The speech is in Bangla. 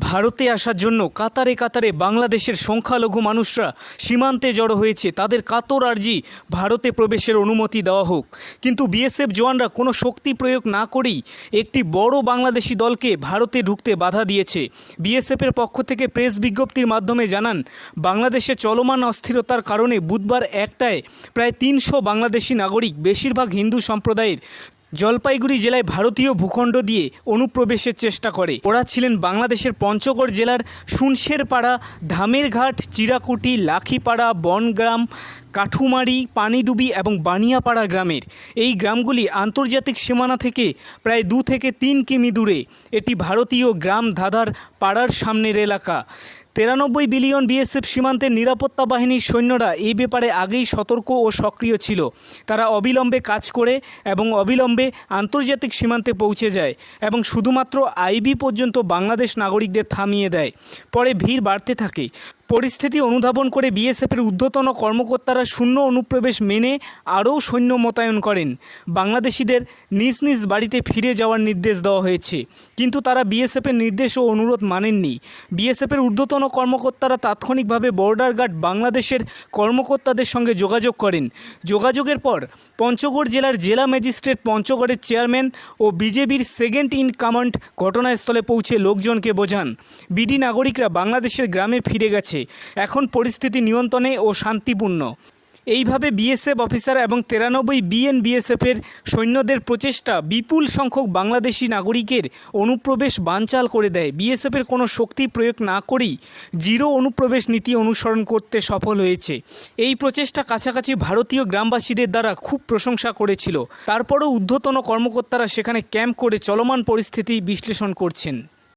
ভারতে আসার জন্য কাতারে কাতারে বাংলাদেশের সংখ্যালঘু মানুষরা সীমান্তে জড়ো হয়েছে। তাদের কাতর আর্জি ভারতে প্রবেশের অনুমতি দেওয়া হোক। কিন্তু বিএসএফ জওয়ানরা কোনো শক্তি প্রয়োগ না করেই একটি বড় বাংলাদেশি দলকে ভারতে ঢুকতে বাধা দিয়েছে। বিএসএফের পক্ষ থেকে প্রেস বিজ্ঞপ্তির মাধ্যমে জানান, বাংলাদেশে চলমান অস্থিরতার কারণে বুধবার একটায় প্রায় তিনশো বাংলাদেশি নাগরিক, বেশিরভাগ হিন্দু সম্প্রদায়ের জলপাইগুড়ি জেলায় ভারতীয় ভূখণ্ড দিয়ে অনুপ্রবেশের চেষ্টা করে। ওরা ছিলেন বাংলাদেশের পঞ্চগড় জেলার সুনশেরপাড়া ধামেরঘাট, চিরাকুটি, লাখিপাড়া, বনগ্রাম, কাঠুমারি, পানিডুবি এবং বানিয়াপাড়া গ্রামের। এই গ্রামগুলি আন্তর্জাতিক সীমানা থেকে প্রায় দু থেকে তিন কিমি দূরে। এটি ভারতীয় গ্রাম ধাঁধার পাড়ার সামনের এলাকা। তিরানব্বই বিলিয়ন বিএসএফ সীমান্তের নিরাপত্তা বাহিনীর সৈন্যরা এই ব্যাপারে আগেই সতর্ক ও সক্রিয় ছিল। তারা অবিলম্বে কাজ করে এবং অবিলম্বে আন্তর্জাতিক সীমান্তে পৌঁছে যায় এবং শুধুমাত্র আইবি পর্যন্ত বাংলাদেশ নাগরিকদের থামিয়ে দেয়। পরে ভিড় বাড়তে থাকে। পরিস্থিতি অনুধাবন করে বিএসএফের ঊর্ধ্বতন কর্মকর্তারা শূন্য অনুপ্রবেশ মেনে আরও সৈন্য মোতায়েন করেন। বাংলাদেশিদের নিজ নিজ বাড়িতে ফিরে যাওয়ার নির্দেশ দেওয়া হয়েছে। কিন্তু তারা বিএসএফের নির্দেশ ও অনুরোধ মানেননি। বিএসএফের ঊর্ধ্বতন কর্মকর্তারা তাৎক্ষণিকভাবে বর্ডার গার্ড বাংলাদেশের কর্মকর্তাদের সঙ্গে যোগাযোগ করেন। যোগাযোগের পর পঞ্চগড় জেলার জেলা ম্যাজিস্ট্রেট পঞ্চগড়ের চেয়ারম্যান ও বিজেপির সেকেন্ড ইন কমান্ড ঘটনাস্থলে পৌঁছে লোকজনকে বোঝান। বিডি নাগরিকরা বাংলাদেশের গ্রামে ফিরে গেছে। এখন পরিস্থিতি নিয়ন্ত্রণে ও শান্তিপূর্ণ। এইভাবে বিএসএফ অফিসার এবং তিরানব্বই বিএন বিএসএফের সৈন্যদের প্রচেষ্টা বিপুল সংখ্যক বাংলাদেশি নাগরিকের অনুপ্রবেশ বানচাল করে দেয়। বিএসএফের কোনো শক্তি প্রয়োগ না করেই জিরো অনুপ্রবেশ নীতি অনুসরণ করতে সফল হয়েছে। এই প্রচেষ্টা কাছাকাছি ভারতীয় গ্রামবাসীদের দ্বারা খুব প্রশংসা করেছিল। তারপরও ঊর্ধ্বতন কর্মকর্তারা সেখানে ক্যাম্প করে চলমান পরিস্থিতি বিশ্লেষণ করছেন।